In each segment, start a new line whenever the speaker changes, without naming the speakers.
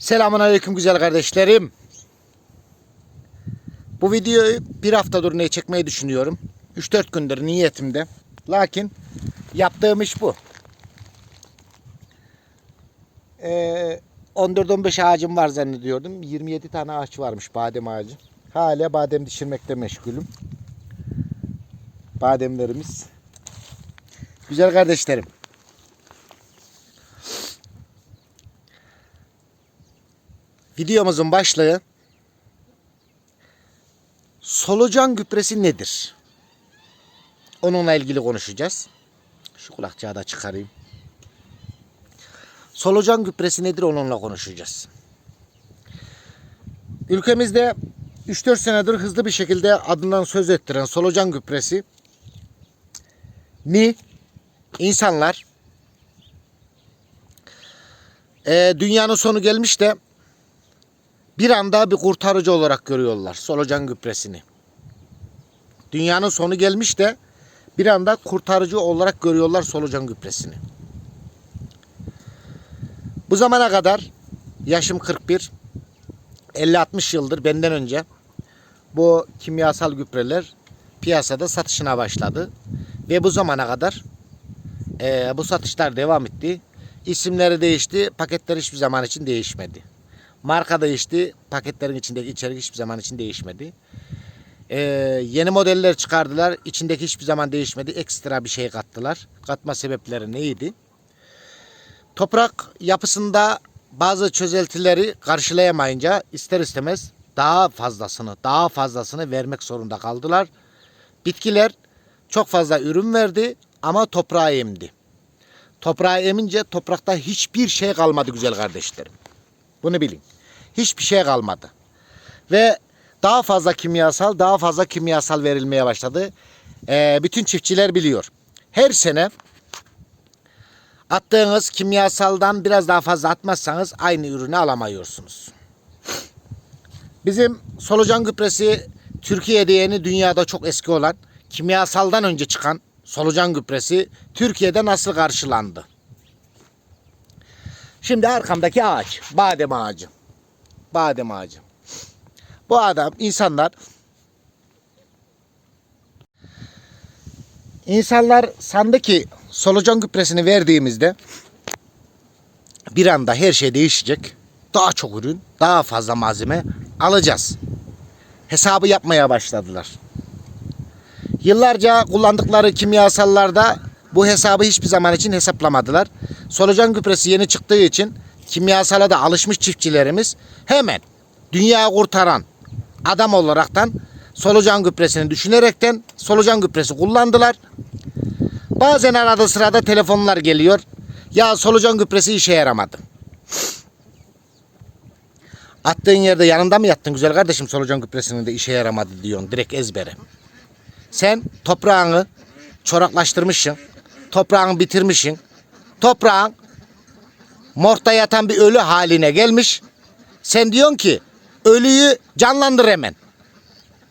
Selamun Aleyküm güzel kardeşlerim. Bu videoyu bir haftadır ne çekmeyi düşünüyorum. 3-4 gündür niyetimde. Lakin yaptığım iş bu. Ee, 14-15 ağacım var zannediyordum. 27 tane ağaç varmış badem ağacı. Hala badem düşürmekte meşgulüm. Bademlerimiz. Güzel kardeşlerim. Videomuzun başlığı solucan gübresi nedir? Onunla ilgili konuşacağız. Şu kulakçığı da çıkarayım. Solucan gübresi nedir onunla konuşacağız. Ülkemizde 3-4 senedir hızlı bir şekilde adından söz ettiren solucan gübresi ni insanlar e, dünyanın sonu gelmiş de bir anda bir kurtarıcı olarak görüyorlar solucan gübresini. Dünyanın sonu gelmiş de bir anda kurtarıcı olarak görüyorlar solucan gübresini. Bu zamana kadar yaşım 41 50-60 yıldır benden önce bu kimyasal gübreler piyasada satışına başladı. Ve bu zamana kadar eee, bu satışlar devam etti. İsimleri değişti, paketler hiçbir zaman için değişmedi. Marka değişti. Paketlerin içindeki içerik hiçbir zaman için değişmedi. Ee, yeni modeller çıkardılar. İçindeki hiçbir zaman değişmedi. Ekstra bir şey kattılar. Katma sebepleri neydi? Toprak yapısında bazı çözeltileri karşılayamayınca ister istemez daha fazlasını, daha fazlasını vermek zorunda kaldılar. Bitkiler çok fazla ürün verdi ama toprağı emdi. Toprağı emince toprakta hiçbir şey kalmadı güzel kardeşlerim. Bunu bilin. Hiçbir şey kalmadı. Ve daha fazla kimyasal, daha fazla kimyasal verilmeye başladı. Ee, bütün çiftçiler biliyor. Her sene attığınız kimyasaldan biraz daha fazla atmazsanız aynı ürünü alamıyorsunuz. Bizim solucan gübresi Türkiye'de yeni dünyada çok eski olan kimyasaldan önce çıkan solucan gübresi Türkiye'de nasıl karşılandı? Şimdi arkamdaki ağaç, badem ağacı. Badem ağacı. Bu adam, insanlar insanlar sandı ki solucan gübresini verdiğimizde bir anda her şey değişecek. Daha çok ürün, daha fazla malzeme alacağız. Hesabı yapmaya başladılar. Yıllarca kullandıkları kimyasallarda bu hesabı hiçbir zaman için hesaplamadılar. Solucan gübresi yeni çıktığı için kimyasala da alışmış çiftçilerimiz hemen dünya kurtaran adam olaraktan solucan gübresini düşünerekten solucan gübresi kullandılar. Bazen arada sırada telefonlar geliyor. Ya solucan gübresi işe yaramadı. Attığın yerde yanında mı yattın güzel kardeşim solucan gübresinin de işe yaramadı diyorsun direkt ezbere. Sen toprağını çoraklaştırmışsın. Toprağını bitirmişsin. Toprağın morgda yatan bir ölü haline gelmiş. Sen diyorsun ki ölüyü canlandır hemen.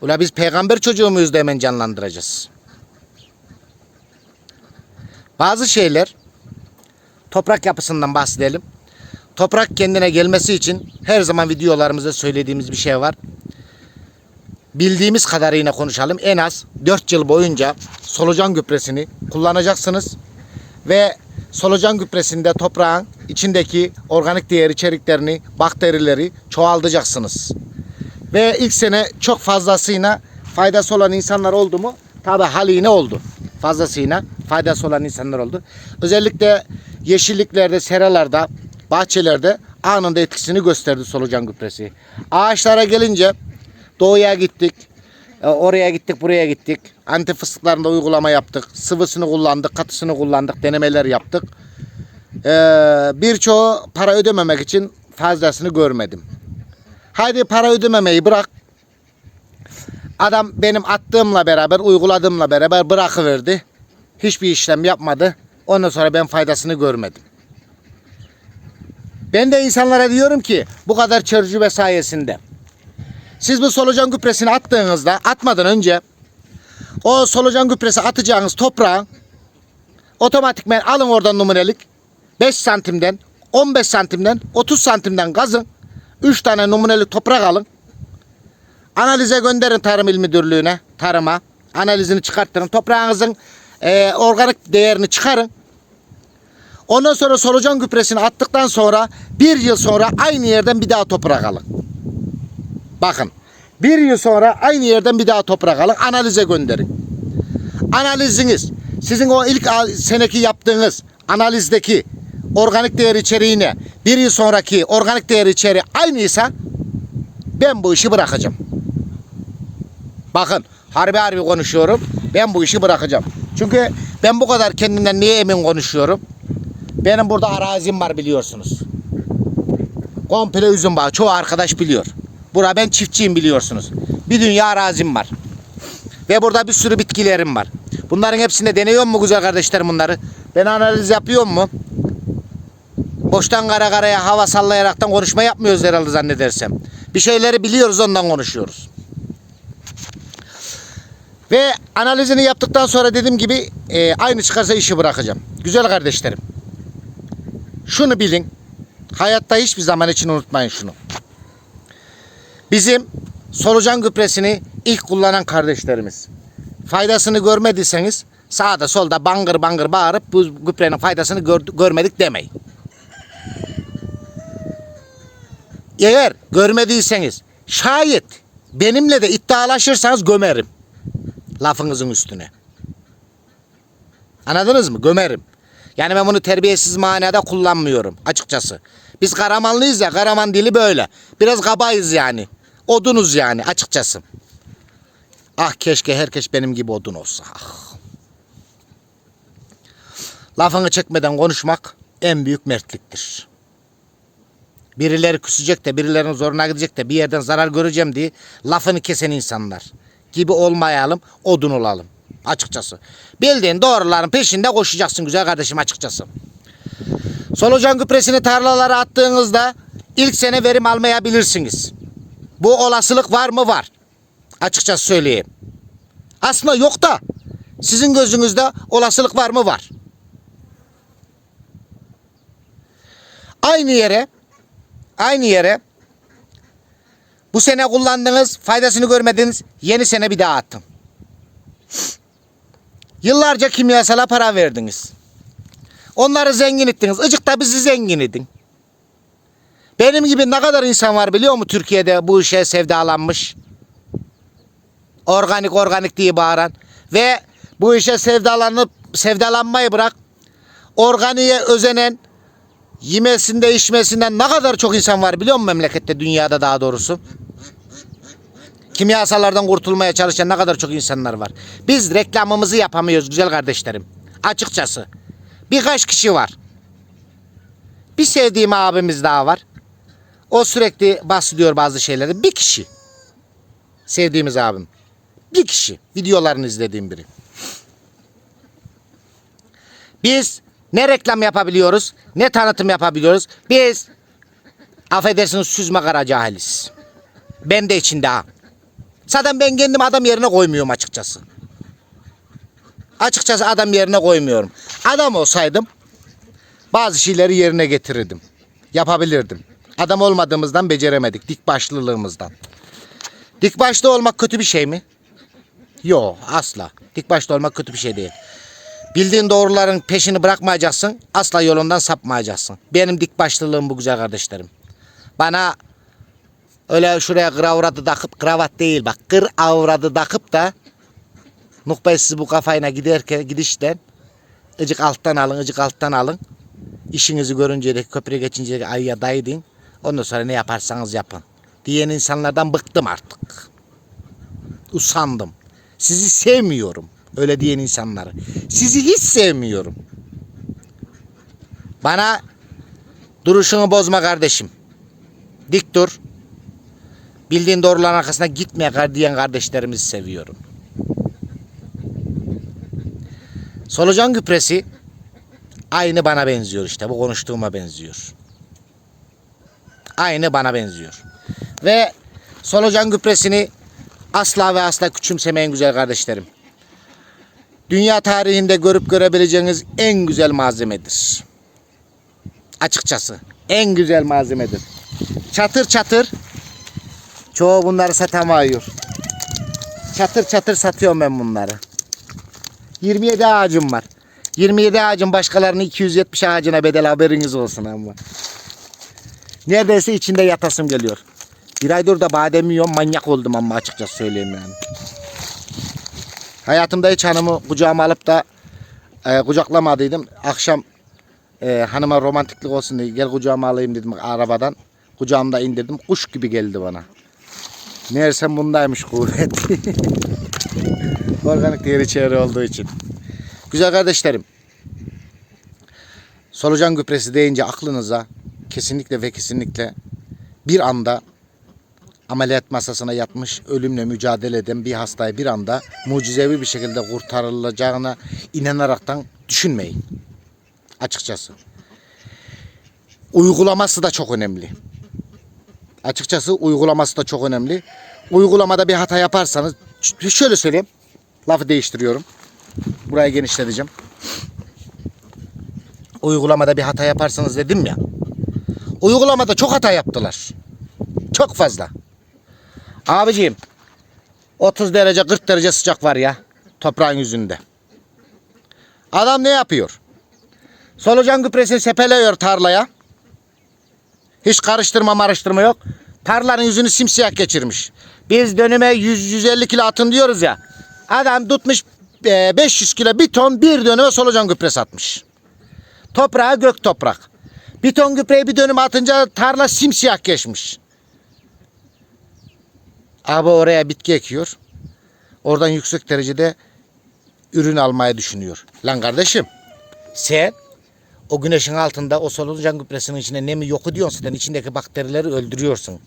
Ula biz peygamber çocuğu muyuz da hemen canlandıracağız. Bazı şeyler toprak yapısından bahsedelim. Toprak kendine gelmesi için her zaman videolarımızda söylediğimiz bir şey var bildiğimiz kadarıyla konuşalım. En az 4 yıl boyunca solucan gübresini kullanacaksınız. Ve solucan gübresinde toprağın içindeki organik değer içeriklerini, bakterileri çoğaltacaksınız. Ve ilk sene çok fazlasıyla faydası olan insanlar oldu mu? Tabi haline oldu. Fazlasıyla faydası olan insanlar oldu. Özellikle yeşilliklerde, seralarda, bahçelerde anında etkisini gösterdi solucan gübresi. Ağaçlara gelince Doğuya gittik. E, Oraya gittik, buraya gittik. Anti fıstıklarında uygulama yaptık. Sıvısını kullandık, katısını kullandık, denemeler yaptık. E, Birçoğu para ödememek için fazlasını görmedim. Haydi para ödememeyi bırak. Adam benim attığımla beraber, uyguladığımla beraber bırakıverdi. Hiçbir işlem yapmadı. Ondan sonra ben faydasını görmedim. Ben de insanlara diyorum ki bu kadar tecrübe sayesinde siz bu solucan gübresini attığınızda atmadan önce o solucan gübresi atacağınız toprağı otomatikmen alın oradan numunelik 5 santimden 15 santimden 30 santimden kazın 3 tane numunelik toprak alın. Analize gönderin Tarım İl Müdürlüğü'ne, tarıma. Analizini çıkarttırın. Toprağınızın e, organik değerini çıkarın. Ondan sonra solucan gübresini attıktan sonra bir yıl sonra aynı yerden bir daha toprak alın. Bakın bir yıl sonra aynı yerden bir daha toprak alın analize gönderin. Analiziniz sizin o ilk seneki yaptığınız analizdeki organik değer içeriğine bir yıl sonraki organik değer içeriği aynıysa ben bu işi bırakacağım. Bakın harbi harbi konuşuyorum. Ben bu işi bırakacağım. Çünkü ben bu kadar kendimden niye emin konuşuyorum? Benim burada arazim var biliyorsunuz. Komple üzüm bağı. Çoğu arkadaş biliyor. Bura ben çiftçiyim biliyorsunuz. Bir dünya arazim var. Ve burada bir sürü bitkilerim var. Bunların hepsinde deniyor mu güzel kardeşlerim bunları? Ben analiz yapıyor mu? Boştan kara karaya hava sallayaraktan konuşma yapmıyoruz herhalde zannedersem. Bir şeyleri biliyoruz ondan konuşuyoruz. Ve analizini yaptıktan sonra dediğim gibi e, aynı çıkarsa işi bırakacağım. Güzel kardeşlerim. Şunu bilin. Hayatta hiçbir zaman için unutmayın şunu. Bizim solucan gübresini ilk kullanan kardeşlerimiz. Faydasını görmediyseniz sağda solda bangır bangır bağırıp bu gübrenin faydasını gör- görmedik demeyin. Eğer görmediyseniz şayet benimle de iddialaşırsanız gömerim. Lafınızın üstüne. Anladınız mı? Gömerim. Yani ben bunu terbiyesiz manada kullanmıyorum açıkçası. Biz Karamanlıyız ya, Karaman dili böyle. Biraz kabayız yani. Odunuz yani açıkçası. Ah keşke herkes benim gibi odun olsa. Ah. Lafını çekmeden konuşmak en büyük mertliktir. Birileri küsecek de birilerinin zoruna gidecek de bir yerden zarar göreceğim diye lafını kesen insanlar gibi olmayalım, odun olalım. Açıkçası. Bildiğin doğruların peşinde koşacaksın güzel kardeşim açıkçası. Solucan gübresini tarlalara attığınızda ilk sene verim almayabilirsiniz. Bu olasılık var mı? Var. Açıkçası söyleyeyim. Aslında yok da sizin gözünüzde olasılık var mı? Var. Aynı yere aynı yere bu sene kullandığınız faydasını görmediniz yeni sene bir daha attım. Yıllarca kimyasala para verdiniz. Onları zengin ettiniz. Icık da bizi zengin edin. Benim gibi ne kadar insan var biliyor musun Türkiye'de bu işe sevdalanmış? Organik organik diye bağıran. Ve bu işe sevdalanıp sevdalanmayı bırak. Organiğe özenen, yemesinde içmesinden ne kadar çok insan var biliyor musun memlekette, dünyada daha doğrusu? Kimyasallardan kurtulmaya çalışan ne kadar çok insanlar var. Biz reklamımızı yapamıyoruz güzel kardeşlerim. Açıkçası. Birkaç kişi var. Bir sevdiğim abimiz daha var. O sürekli bahsediyor bazı şeyleri. Bir kişi. Sevdiğimiz abim. Bir kişi. Videolarını izlediğim biri. Biz ne reklam yapabiliyoruz, ne tanıtım yapabiliyoruz. Biz affedersiniz süzme kara cahiliz. Ben de içinde ha. Zaten ben kendim adam yerine koymuyorum açıkçası. Açıkçası adam yerine koymuyorum. Adam olsaydım bazı şeyleri yerine getirirdim. Yapabilirdim. Adam olmadığımızdan beceremedik. Dik başlılığımızdan. Dik başlı olmak kötü bir şey mi? Yok asla. Dik başlı olmak kötü bir şey değil. Bildiğin doğruların peşini bırakmayacaksın. Asla yolundan sapmayacaksın. Benim dik başlılığım bu güzel kardeşlerim. Bana öyle şuraya kır avradı takıp kravat değil bak kır avradı takıp da Nukbaysiz bu kafayla giderken gidişten ıcık alttan alın ıcık alttan alın. İşinizi görünce de köprüye geçince de ayıya dayı Ondan sonra ne yaparsanız yapın. Diyen insanlardan bıktım artık. Usandım. Sizi sevmiyorum. Öyle diyen insanları. Sizi hiç sevmiyorum. Bana duruşunu bozma kardeşim. Dik dur. Bildiğin doğruların arkasına gitmeye kar- diyen kardeşlerimizi seviyorum. Solucan güpresi aynı bana benziyor işte. Bu konuştuğuma benziyor. Aynı bana benziyor. Ve solucan güpresini asla ve asla küçümsemeyin güzel kardeşlerim. Dünya tarihinde görüp görebileceğiniz en güzel malzemedir. Açıkçası en güzel malzemedir. Çatır çatır. Çoğu bunları satamıyor. Çatır çatır satıyorum ben bunları. 27 ağacım var. 27 ağacın başkalarının 270 ağacına bedel haberiniz olsun ama. Neredeyse içinde yatasım geliyor. Bir aydır da badem yiyorum manyak oldum ama açıkçası söyleyeyim yani. Hayatımda hiç hanımı kucağıma alıp da e, kucaklamadıydım. Akşam e, hanıma romantiklik olsun diye gel kucağıma alayım dedim arabadan. Kucağımda indirdim. Kuş gibi geldi bana. Meğersem bundaymış kuvvet. Organik değeri çevre olduğu için. Güzel kardeşlerim. Solucan gübresi deyince aklınıza kesinlikle ve kesinlikle bir anda ameliyat masasına yatmış ölümle mücadele eden bir hastayı bir anda mucizevi bir şekilde kurtarılacağına inanaraktan düşünmeyin. Açıkçası. Uygulaması da çok önemli. Açıkçası uygulaması da çok önemli. Uygulamada bir hata yaparsanız şöyle söyleyeyim. Lafı değiştiriyorum. Burayı genişleteceğim. Uygulamada bir hata yaparsanız dedim ya. Uygulamada çok hata yaptılar. Çok fazla. Abiciğim 30 derece 40 derece sıcak var ya toprağın yüzünde. Adam ne yapıyor? Solucan gübresini sepeliyor tarlaya. Hiç karıştırma marıştırma yok. Tarlanın yüzünü simsiyah geçirmiş. Biz dönüme 100-150 kilo atın diyoruz ya. Adam tutmuş e, 500 kilo bir ton bir dönüme solucan gübresi atmış. Toprağı gök toprak. Bir ton gübreyi bir dönüme atınca tarla simsiyah geçmiş. Abi oraya bitki ekiyor. Oradan yüksek derecede ürün almayı düşünüyor. Lan kardeşim sen o güneşin altında o solucan gübresinin içine nemi yok ediyorsun sen içindeki bakterileri öldürüyorsun.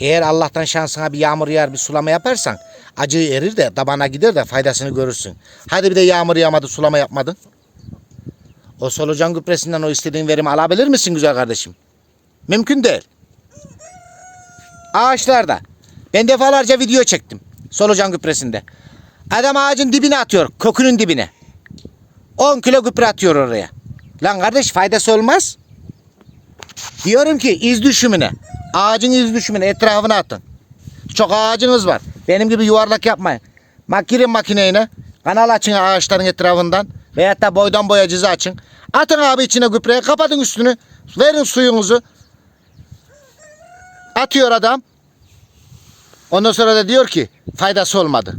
Eğer Allah'tan şansına bir yağmur yağar bir sulama yaparsan acığı erir de tabana gider de faydasını görürsün. Hadi bir de yağmur yağmadı sulama yapmadın. O solucan gübresinden o istediğin verimi alabilir misin güzel kardeşim? Mümkün değil. Ağaçlarda. Ben defalarca video çektim. Solucan gübresinde. Adam ağacın dibine atıyor. Kökünün dibine. 10 kilo gübre atıyor oraya. Lan kardeş faydası olmaz. Diyorum ki iz düşümüne. Ağacın iz düşümüne etrafına atın. Çok ağacınız var. Benim gibi yuvarlak yapmayın. Makirin makineyle kanal açın ağaçların etrafından. Veyahut da boydan boya cızı açın. Atın abi içine gübreyi kapatın üstünü. Verin suyunuzu. Atıyor adam. Ondan sonra da diyor ki faydası olmadı.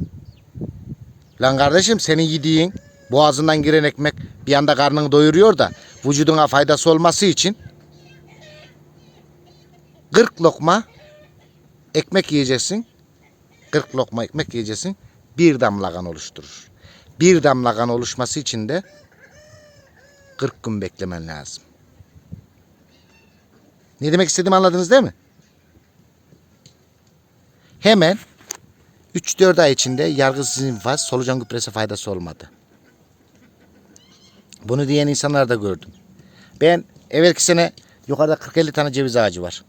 Lan kardeşim senin yediğin boğazından giren ekmek bir anda karnını doyuruyor da vücuduna faydası olması için 40 lokma ekmek yiyeceksin. 40 lokma ekmek yiyeceksin. Bir damla kan oluşturur. Bir damla kan oluşması için de 40 gün beklemen lazım. Ne demek istediğimi anladınız değil mi? Hemen 3-4 ay içinde yargısız infaz solucan gübresi faydası olmadı. Bunu diyen insanlar da gördüm. Ben evvelki sene yukarıda 40-50 tane ceviz ağacı var.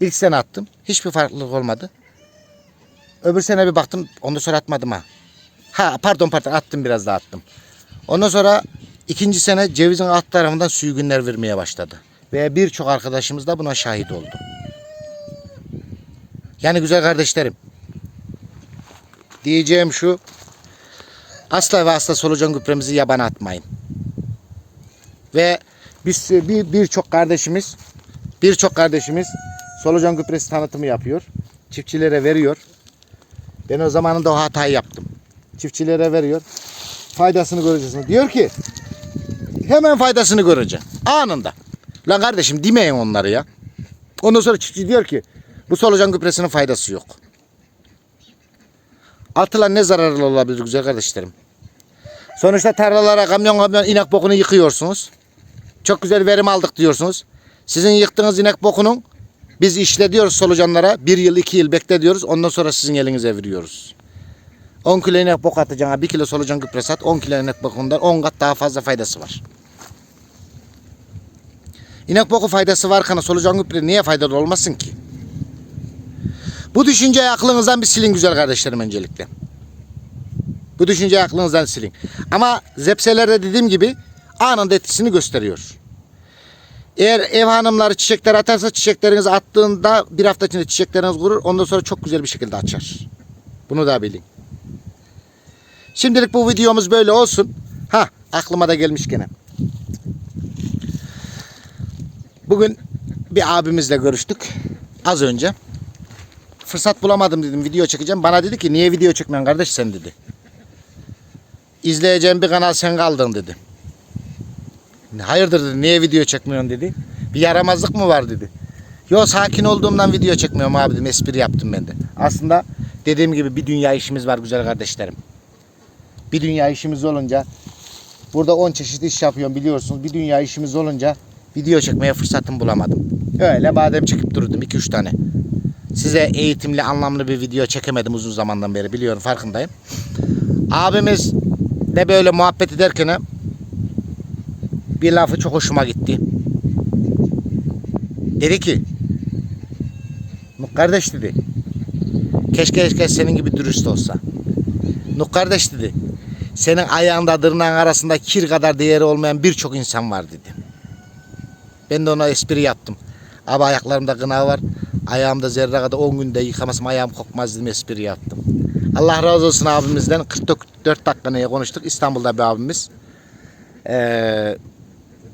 İlk sene attım. Hiçbir farklılık olmadı. Öbür sene bir baktım. Ondan sonra atmadım ha. Ha pardon pardon attım biraz daha attım. Ondan sonra ikinci sene cevizin alt tarafından sürgünler vermeye başladı. Ve birçok arkadaşımız da buna şahit oldu. Yani güzel kardeşlerim. Diyeceğim şu. Asla ve asla solucan gübremizi yabana atmayın. Ve biz bir birçok kardeşimiz birçok kardeşimiz solucan gübresi tanıtımı yapıyor. Çiftçilere veriyor. Ben o zamanında o hatayı yaptım. Çiftçilere veriyor. Faydasını göreceksin. Diyor ki hemen faydasını göreceğim. Anında. Lan kardeşim demeyin onları ya. Ondan sonra çiftçi diyor ki bu solucan gübresinin faydası yok. Atılan ne zararlı olabilir güzel kardeşlerim? Sonuçta tarlalara kamyon kamyon inek bokunu yıkıyorsunuz. Çok güzel verim aldık diyorsunuz. Sizin yıktığınız inek bokunun biz işle diyoruz solucanlara. Bir yıl iki yıl bekle diyoruz. Ondan sonra sizin elinize veriyoruz. 10 kilo inek bok atacağına 1 kilo solucan gübre sat. 10 kilo inek bokundan 10 kat daha fazla faydası var. İnek boku faydası varken solucan gübre niye faydalı olmasın ki? Bu düşünceyi aklınızdan bir silin güzel kardeşlerim öncelikle. Bu düşünceyi aklınızdan silin. Ama zepselerde dediğim gibi anında etkisini gösteriyor. Eğer ev hanımları çiçekler atarsa çiçeklerinizi attığında bir hafta içinde çiçekleriniz kurur. Ondan sonra çok güzel bir şekilde açar. Bunu da bilin. Şimdilik bu videomuz böyle olsun. Ha aklıma da gelmiş gene. Bugün bir abimizle görüştük. Az önce. Fırsat bulamadım dedim video çekeceğim. Bana dedi ki niye video çekmiyorsun kardeş sen dedi. İzleyeceğim bir kanal sen kaldın dedi. Hayırdır dedi niye video çekmiyorsun dedi. Bir yaramazlık mı var dedi. Yo sakin olduğumdan video çekmiyorum abi dedim espri yaptım ben de. Aslında dediğim gibi bir dünya işimiz var güzel kardeşlerim. Bir dünya işimiz olunca burada 10 çeşit iş yapıyorum biliyorsunuz. Bir dünya işimiz olunca video çekmeye fırsatım bulamadım. Öyle badem çekip durdum 2-3 tane. Size eğitimli anlamlı bir video çekemedim uzun zamandan beri biliyorum farkındayım. Abimiz de böyle muhabbet ederken bir lafı çok hoşuma gitti. Dedi ki Nuk kardeş dedi. Keşke keşke senin gibi dürüst olsa. Nuk kardeş dedi. Senin ayağında tırnağın arasında kir kadar değeri olmayan birçok insan var dedi. Ben de ona espri yaptım. Abi ayaklarımda gına var. Ayağımda zerre kadar 10 günde yıkamasam ayağım kokmaz dedim espri yaptım. Allah razı olsun abimizden. 44 dakika neye konuştuk. İstanbul'da bir abimiz. Ee,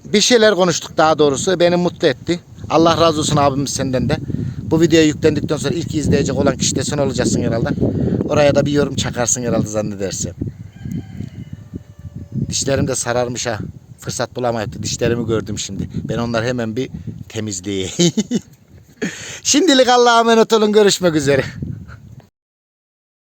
bir şeyler konuştuk daha doğrusu. Beni mutlu etti. Allah razı olsun abimiz senden de. Bu video yüklendikten sonra ilk izleyecek olan kişi de sen olacaksın herhalde. Oraya da bir yorum çakarsın herhalde zannedersem. Dişlerim de sararmış ha. Fırsat bulamayıp dişlerimi gördüm şimdi. Ben onları hemen bir temizleyeyim. Şimdilik Allah'a emanet olun. Görüşmek üzere.